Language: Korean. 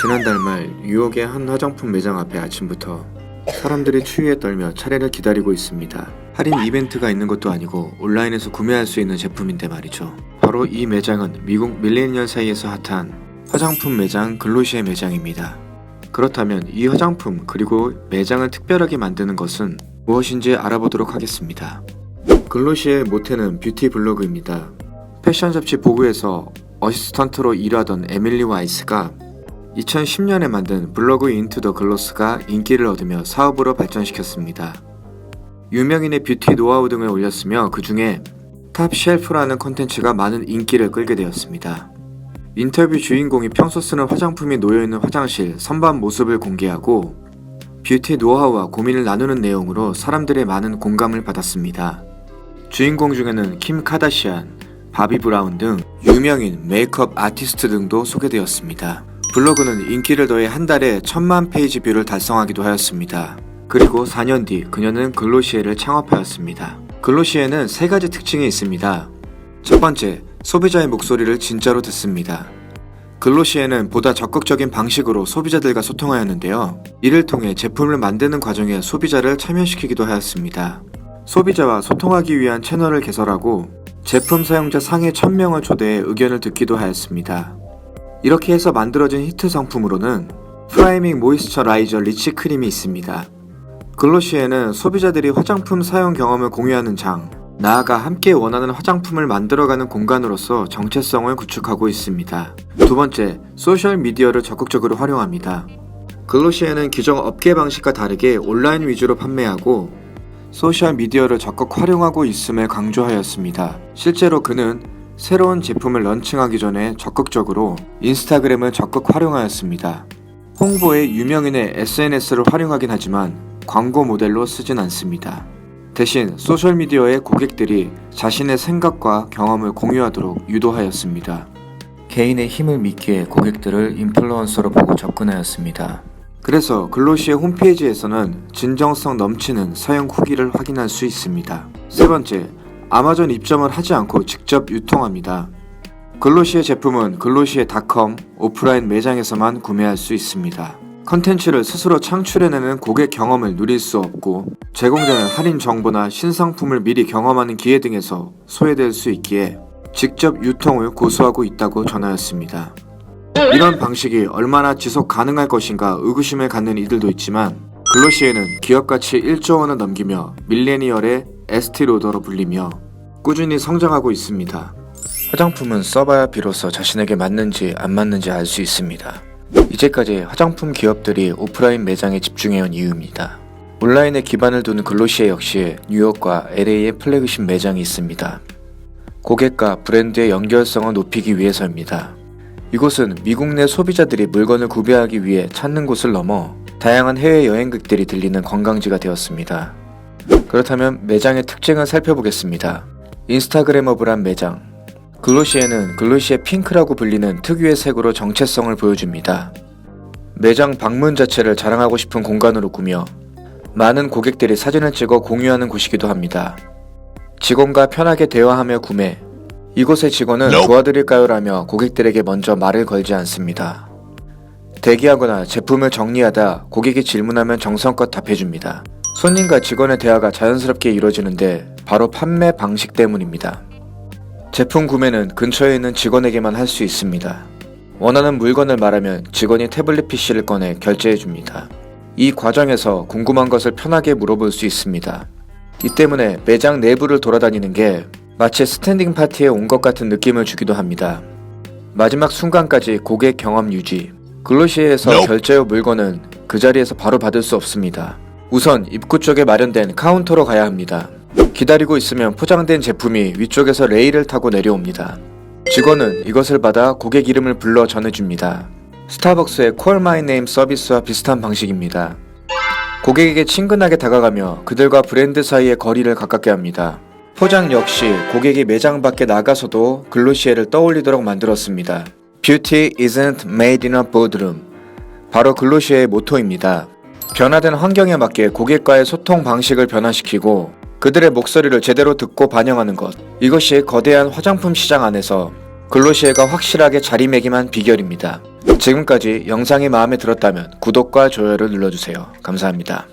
지난달 말 뉴욕의 한 화장품 매장 앞에 아침부터 사람들이 추위에 떨며 차례를 기다리고 있습니다. 할인 이벤트가 있는 것도 아니고 온라인에서 구매할 수 있는 제품인데 말이죠. 바로 이 매장은 미국 밀레니얼 사이에서 핫한 화장품 매장 글로시의 매장입니다. 그렇다면 이 화장품 그리고 매장을 특별하게 만드는 것은 무엇인지 알아보도록 하겠습니다. 글로시의 모태는 뷰티 블로그입니다. 패션 잡지 보그에서 어시스턴트로 일하던 에밀리 와이스가 2010년에 만든 블로그 인투 더 글로스가 인기를 얻으며 사업으로 발전시켰습니다. 유명인의 뷰티 노하우 등을 올렸으며 그 중에 탑 쉘프라는 콘텐츠가 많은 인기를 끌게 되었습니다. 인터뷰 주인공이 평소 쓰는 화장품이 놓여있는 화장실 선반 모습을 공개하고 뷰티 노하우와 고민을 나누는 내용으로 사람들의 많은 공감을 받았습니다. 주인공 중에는 킴 카다시안, 바비 브라운 등 유명인 메이크업 아티스트 등도 소개되었습니다. 블로그는 인기를 더해 한 달에 천만 페이지 뷰를 달성하기도 하였습니다. 그리고 4년 뒤 그녀는 글로시에를 창업하였습니다. 글로시에는 세 가지 특징이 있습니다. 첫 번째, 소비자의 목소리를 진짜로 듣습니다. 글로시에는 보다 적극적인 방식으로 소비자들과 소통하였는데요. 이를 통해 제품을 만드는 과정에 소비자를 참여시키기도 하였습니다. 소비자와 소통하기 위한 채널을 개설하고 제품 사용자 상위 1000명을 초대해 의견을 듣기도 하였습니다. 이렇게 해서 만들어진 히트 상품으로는 프라이밍 모이스처라이저 리치 크림이 있습니다. 글로시에는 소비자들이 화장품 사용 경험을 공유하는 장, 나아가 함께 원하는 화장품을 만들어가는 공간으로서 정체성을 구축하고 있습니다. 두 번째, 소셜 미디어를 적극적으로 활용합니다. 글로시에는 기존 업계 방식과 다르게 온라인 위주로 판매하고 소셜 미디어를 적극 활용하고 있음을 강조하였습니다. 실제로 그는 새로운 제품을 런칭하기 전에 적극적으로 인스타그램을 적극 활용하였습니다. 홍보에 유명인의 SNS를 활용하긴 하지만 광고 모델로 쓰진 않습니다. 대신 소셜미디어에 고객들이 자신의 생각과 경험을 공유하도록 유도하였습니다. 개인의 힘을 믿기에 고객들을 인플루언서로 보고 접근하였습니다. 그래서 글로시의 홈페이지에서는 진정성 넘치는 사용 후기를 확인할 수 있습니다. 세 번째, 아마존 입점을 하지 않고 직접 유통합니다. 글로시의 제품은 글로시의 닷컴 오프라인 매장에서만 구매할 수 있습니다. 컨텐츠를 스스로 창출해내는 고객 경험을 누릴 수 없고 제공되는 할인 정보나 신상품을 미리 경험하는 기회 등에서 소외될 수 있기에 직접 유통을 고수하고 있다고 전하였습니다. 이런 방식이 얼마나 지속 가능할 것인가 의구심을 갖는 이들도 있지만 글로시에는 기업 가치 1조 원을 넘기며 밀레니얼의 에스티 로더로 불리며 꾸준히 성장하고 있습니다. 화장품은 써봐야 비로소 자신에게 맞는지 안 맞는지 알 수 있습니다. 이제까지 화장품 기업들이 오프라인 매장에 집중해온 이유입니다. 온라인에 기반을 두는 글로시에 역시 뉴욕과 LA에 플래그십 매장이 있습니다. 고객과 브랜드의 연결성을 높이기 위해서입니다. 이곳은 미국 내 소비자들이 물건을 구매하기 위해 찾는 곳을 넘어 다양한 해외 여행객들이 들리는 관광지가 되었습니다. 그렇다면 매장의 특징을 살펴보겠습니다. 인스타그래머블한 매장. 글로시에는 글로시의 핑크라고 불리는 특유의 색으로 정체성을 보여줍니다. 매장 방문 자체를 자랑하고 싶은 공간으로 꾸며 많은 고객들이 사진을 찍어 공유하는 곳이기도 합니다. 직원과 편하게 대화하며 구매. 이곳의 직원은 도와드릴까요 라며 고객들에게 먼저 말을 걸지 않습니다. 대기하거나 제품을 정리하다 고객이 질문하면 정성껏 답해줍니다. 손님과 직원의 대화가 자연스럽게 이루어지는데 바로 판매 방식 때문입니다. 제품 구매는 근처에 있는 직원에게만 할 수 있습니다. 원하는 물건을 말하면 직원이 태블릿 PC를 꺼내 결제해 줍니다. 이 과정에서 궁금한 것을 편하게 물어볼 수 있습니다. 이 때문에 매장 내부를 돌아다니는 게 마치 스탠딩 파티에 온 것 같은 느낌을 주기도 합니다. 마지막 순간까지 고객 경험 유지. 글로시에서 결제 후 물건은 그 자리에서 바로 받을 수 없습니다. 우선 입구 쪽에 마련된 카운터로 가야 합니다. 기다리고 있으면 포장된 제품이 위쪽에서 레일을 타고 내려옵니다. 직원은 이것을 받아 고객 이름을 불러 전해줍니다. 스타벅스의 Call My Name 서비스와 비슷한 방식입니다. 고객에게 친근하게 다가가며 그들과 브랜드 사이의 거리를 가깝게 합니다. 포장 역시 고객이 매장 밖에 나가서도 글로시에를 떠올리도록 만들었습니다. Beauty isn't made in a boardroom. 바로 글로시에의 모토입니다. 변화된 환경에 맞게 고객과의 소통 방식을 변화시키고 그들의 목소리를 제대로 듣고 반영하는 것. 이것이 거대한 화장품 시장 안에서 글로시에가 확실하게 자리매김한 비결입니다. 지금까지 영상이 마음에 들었다면 구독과 좋아요를 눌러주세요. 감사합니다.